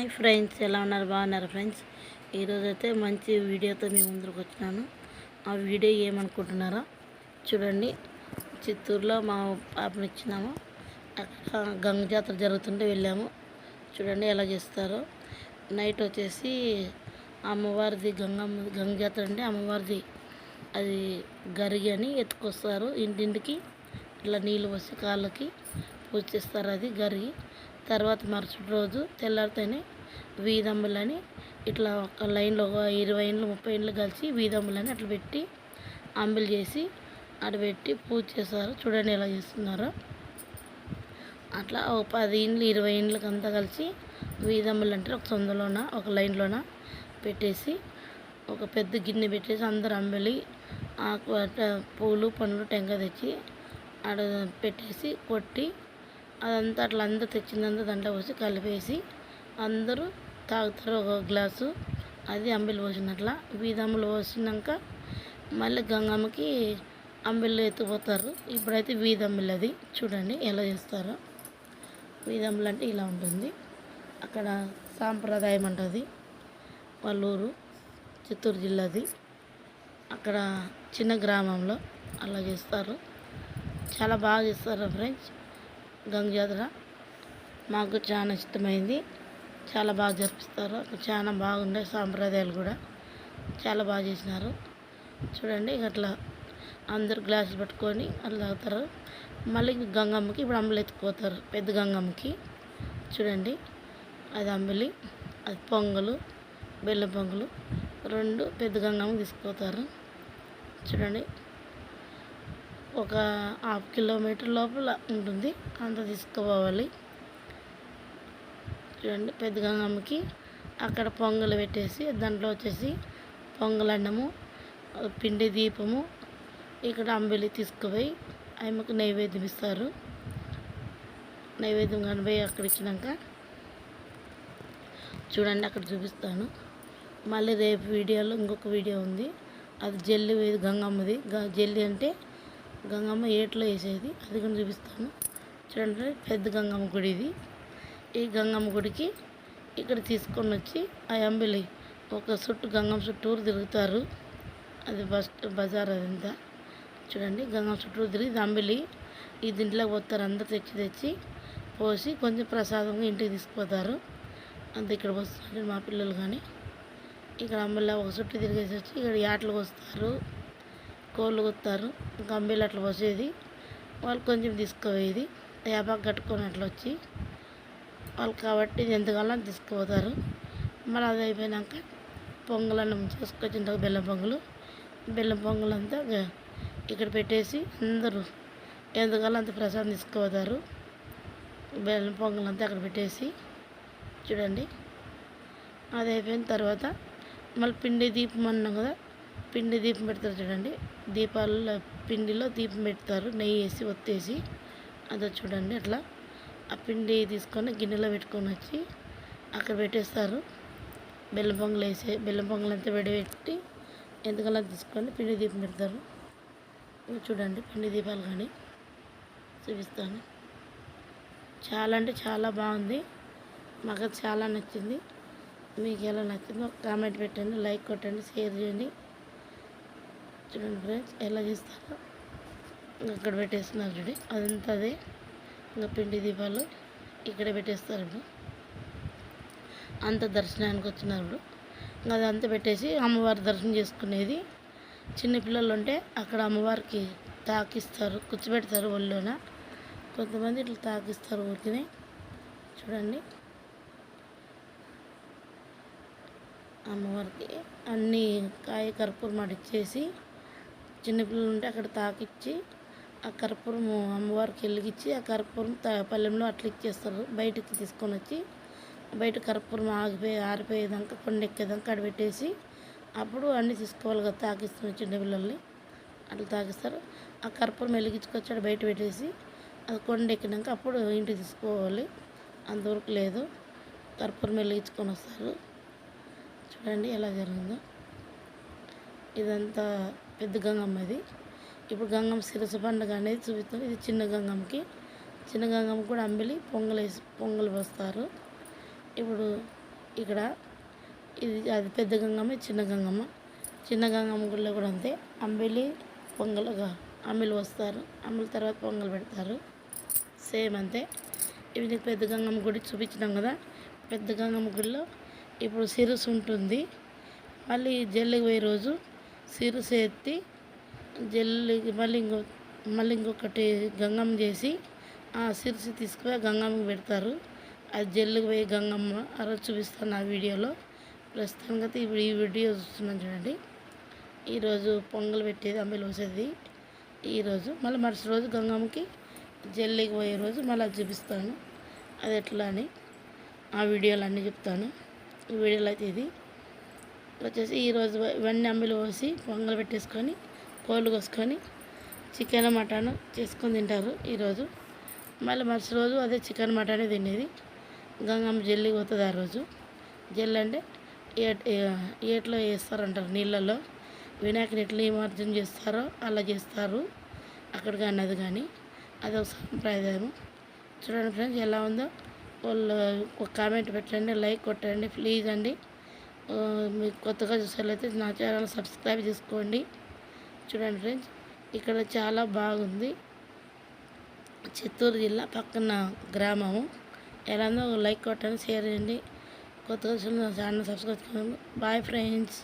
Hi friends ఎలా ఉన్నారు? బాగున్నారు ఫ్రెండ్స్? ఈరోజు అయితే మంచి వీడియోతో మీ ముందుకు వచ్చినాను. ఆ వీడియో ఏమనుకుంటున్నారో చూడండి. చిత్తూరులో మా పాపని ఇచ్చినాము. గంగ జాతర జరుగుతుంటే వెళ్ళాము. చూడండి ఎలా చేస్తారో. నైట్ వచ్చేసి అమ్మవారిది గంగమ్మ గంగ జాతర అంటే అమ్మవారిది అది గరిగి అని ఎత్తుకొస్తారు. ఇంటింటికి ఇట్లా నీళ్ళు పోసి కాళ్ళకి పూజ చేస్తారు అది గరిగి. తర్వాత మరుసటి రోజు తెల్లారితేనే వీధమ్ములని ఇట్లా ఒక లైన్లో ఒక ఇరవై ఇండ్లు ముప్పై ఇండ్లు కలిసి వీధమ్ములని అట్లా పెట్టి అంబిలు చేసి అటు పెట్టి పూజ చేస్తారు. చూడండి ఎలా చేస్తున్నారో. అట్లా ఒక పది ఇండ్లు ఇరవై ఇండ్లకి అంతా కలిసి వీధమ్ములు అంటే ఒక సొందలోన ఒక లైన్లోన పెట్టేసి ఒక పెద్ద గిన్నె పెట్టేసి అందరు అంబలి ఆకు అట్ట పూలు పండ్లు టెంకాయ తెచ్చి ఆడ పెట్టేసి కొట్టి అదంతా అట్లా అందరూ తెచ్చిందంతా దాంట్లో పోసి కలిపేసి అందరూ తాగుతారు ఒక గ్లాసు. అది అంబిలి పోసినట్లా. వీధంలో పోసినాక మళ్ళీ గంగమ్మకి అంబిళ్ళు ఎత్తుపోతారు ఇప్పుడైతే వీధంబిల్ అది. చూడండి ఎలా చేస్తారో. వీధంబిల్ అంటే ఇలా ఉంటుంది. అక్కడ సాంప్రదాయం అంటది. పల్లూరు చిత్తూరు జిల్లాది అక్కడ చిన్న గ్రామంలో అలా చేస్తారు. చాలా బాగా చేస్తారు ఫ్రెండ్స్. గంగ జాతర మాకు చాలా ఇష్టమైంది. చాలా బాగా జరిపిస్తారు. చాలా బాగుండే సాంప్రదాయాలు కూడా. చాలా బాగా చేసినారు. చూడండి అట్లా అందరు గ్లాసులు పట్టుకొని అట్లా తాగుతారు. మళ్ళీ గంగమ్మకి ఇప్పుడు అంబలి ఎత్తుకుపోతారు. పెద్ద గంగమ్మకి. చూడండి అది అంబలి అది పొంగలు బెల్లం పొంగలు. రెండు పెద్ద గంగమ్మ తీసుకుపోతారు. చూడండి ఒక హాఫ్ కిలోమీటర్ లోపల ఉంటుంది. అంత తీసుకుపోవాలి. చూడండి పెద్ద గంగమ్మకి అక్కడ పొంగలు పెట్టేసి దాంట్లో వచ్చేసి పొంగల్ అన్నము పిండి దీపము ఇక్కడ అంబలి తీసుకుపోయి ఆమెకు నైవేద్యం ఇస్తారు. నైవేద్యం కనిపోయి అక్కడ ఇచ్చినాక చూడండి అక్కడ చూపిస్తాను. మళ్ళీ రేపు వీడియోలో ఇంకొక వీడియో ఉంది. అది జల్లి గంగమ్మది. గ- జల్లి అంటే గంగమ్మ ఏట్లో వేసేది అది కూడా చూపిస్తాను. చూడండి పెద్ద గంగమ్మ గుడి ఇది. ఈ గంగమ్మ గుడికి ఇక్కడ తీసుకొని వచ్చి ఆ అంబిలి ఒక చుట్టూ గంగమ్మ చుట్టూరు తిరుగుతారు. అది బస్ బజార్ అదంతా. చూడండి గంగమ్మ చుట్టూరు తిరిగి అంబిలి. ఈ దీంట్లోకి పోతారు అందరు తెచ్చి తెచ్చి పోసి కొంచెం ప్రసాదంగా ఇంటికి తీసుకుపోతారు. అంత ఇక్కడ వస్తున్నారు మా పిల్లలు కానీ. ఇక్కడ అంబిలో ఒక చుట్టూ తిరిగేసి వచ్చి ఇక్కడ యాటలు వస్తారు. కోళ్ళు కొత్తారు ఇంకా అట్లా పోసేది. వాళ్ళు కొంచెం తీసుకుపోయేది. వేపాకు కట్టుకొని అట్లా వచ్చి వాళ్ళు కాబట్టి ఎంతకాలం తీసుకుపోతారు. మళ్ళీ అది అయిపోయినాక పొంగలన్నం చేసుకొచ్చిన బెల్లం పొంగలు. బెల్లం పొంగల్ అంతా ఇక్కడ పెట్టేసి అందరూ ఎంత అంత ప్రసాదం తీసుకుపోతారు. బెల్లం పొంగల్ అంతా అక్కడ పెట్టేసి చూడండి. అది అయిపోయిన తర్వాత మళ్ళీ పిండి దీపం అన్నాం కదా పిండి దీపం పెడతారు చూడండి. దీపాలలో పిండిలో దీపం పెడతారు. నెయ్యి వేసి ఒత్తేసి అదో చూడండి అట్లా. ఆ పిండి తీసుకొని గిన్నెలో పెట్టుకొని వచ్చి అక్కడ పెట్టేస్తారు. బెల్లం పొంగలు వేసే బెల్లం పొంగలు అంతా పెట్టి ఎంతకలా తీసుకొని పిండి దీపం పెడతారు. చూడండి పిండి దీపాలు కానీ చూపిస్తాను. చాలా అంటే చాలా బాగుంది. మాకు చాలా నచ్చింది. మీకు ఎలా నచ్చిందో కామెంట్ పెట్టండి లైక్ కొట్టండి షేర్ చేయండి. చూడండి ఫ్రెండ్స్ ఎలా చేస్తారో. ఇంకా అక్కడ పెట్టేస్తున్నారు చూడండి అదంతా అదే. ఇంకా పిండి దీపాలు ఇక్కడే పెట్టేస్తారు ఇప్పుడు. అంత దర్శనానికి వచ్చినారు ఇప్పుడు. ఇంకా అదంతా పెట్టేసి అమ్మవారి దర్శనం చేసుకునేది. చిన్నపిల్లలు ఉంటే అక్కడ అమ్మవారికి తాకిస్తారు కూర్చోబెడతారు ఒళ్ళోన. కొంతమంది ఇట్లా తాకిస్తారు ఊరికినే. చూడండి. అమ్మవారికి అన్ని కాయ కర్పూరం అడిచేసి చిన్నపిల్లలు ఉంటే అక్కడ తాకిచ్చి ఆ కర్పూరం అమ్మవారికి వెలిగించి ఆ కర్పూరం పల్లెంలో పళ్ళెంలో అట్లా ఇచ్చేస్తారు. బయటికి తీసుకొని వచ్చి బయట కర్పూరం ఆగిపోయి ఆరిపోయేదాకా కొండ ఎక్కేదాకా అక్కడ పెట్టేసి అప్పుడు అన్నీ తీసుకోవాలి కదా తాకిస్తున్న చిన్నపిల్లల్ని. అట్లా తాకిస్తారు. ఆ కర్పూరం వెలిగించుకొచ్చాడు బయట పెట్టేసి అది కొండ ఎక్కినాక అప్పుడు ఇంటికి తీసుకోవాలి. అంతవరకు లేదు. కర్పూరం వెలిగించుకొని వస్తారు చూడండి ఎలా జరిగిందో. ఇదంతా పెద్ద గంగమ్మ ఇది. ఇప్పుడు గంగమ్మ శిరస పండుగ అనేది చూపిస్తాం. ఇది చిన్న గంగమ్మకి. చిన్న గంగమ్మ కూడా అంబిలి పొంగలేసి పొంగలి పోస్తారు. ఇప్పుడు ఇక్కడ ఇది అది పెద్ద గంగమ్మ ఇది చిన్న గంగమ్మ. చిన్న గంగమ్మ గుడిలో కూడా అంతే. అంబిలి పొంగలుగా అమ్మిలు వస్తారు అమ్మిల తర్వాత పొంగల్ పెడతారు. సేమ్ అంతే. ఇవి నీకు పెద్ద గంగమ్మ గుడి చూపించినాం కదా. పెద్ద గంగమ్మ గుడిలో ఇప్పుడు సిరుసు ఉంటుంది. మళ్ళీ జల్లికి పోయే రోజు సిరుసు ఎత్తి జల్లి మళ్ళీ ఇంకో మళ్ళీ ఇంకొకటి గంగమ్మ చేసి ఆ సిరుసు తీసుకుపోయి గంగమ్మకి పెడతారు. అది జల్లుకి పోయి గంగమ్మ ఆ రోజు చూపిస్తాను ఆ వీడియోలో. ప్రస్తుతానికి అయితే ఇప్పుడు ఈ వీడియో చూస్తున్నాను చూడండి. ఈరోజు పొంగల్ పెట్టేది అమ్మాయిలు వచ్చేది ఈరోజు మళ్ళీ మరుసటి రోజు గంగమ్మకి జల్లికి పోయే రోజు మళ్ళీ అది చూపిస్తాను. అది ఎట్లా అని ఆ వీడియోలు అన్నీ చెప్తాను. ఈ వీడియోలో అయితే ఇది. వచ్చేసి ఈరోజు ఇవన్నీ అమ్మిలు పోసి పొంగలు పెట్టేసుకొని కోళ్ళు కోసుకొని చికెన్ మటన్ చేసుకొని తింటారు ఈరోజు. మళ్ళీ మరుసటి రోజు అదే చికెన్ మటనే తినేది. గంగమ్మ జల్లి పోతుంది ఆ రోజు. జల్లి అంటే ఏట్లో వేస్తారంటారు నీళ్ళల్లో. వినాయకుని ఎట్లా నిమజ్జనం చేస్తారో అలా చేస్తారు. అక్కడ కానీ అది కానీ అది ఒక సంప్రదాయం చూడండి ఫ్రెండ్స్ ఎలా ఉందో. వాళ్ళు ఒక కామెంట్ పెట్టండి లైక్ కొట్టండి ప్లీజ్ అండి. మీకు కొత్తగా చూసేట్లయితే నా ఛానల్ సబ్స్క్రైబ్ చేసుకోండి. చూడండి ఫ్రెండ్స్ ఇక్కడ చాలా బాగుంది. చిత్తూరు జిల్లా పక్కన గ్రామము. ఎలా ఒక లైక్ కొట్టండి షేర్ చేయండి. కొత్తగా చూసిన ఛానల్ సబ్స్క్రైబ్ చేసుకోండి. Bye friends.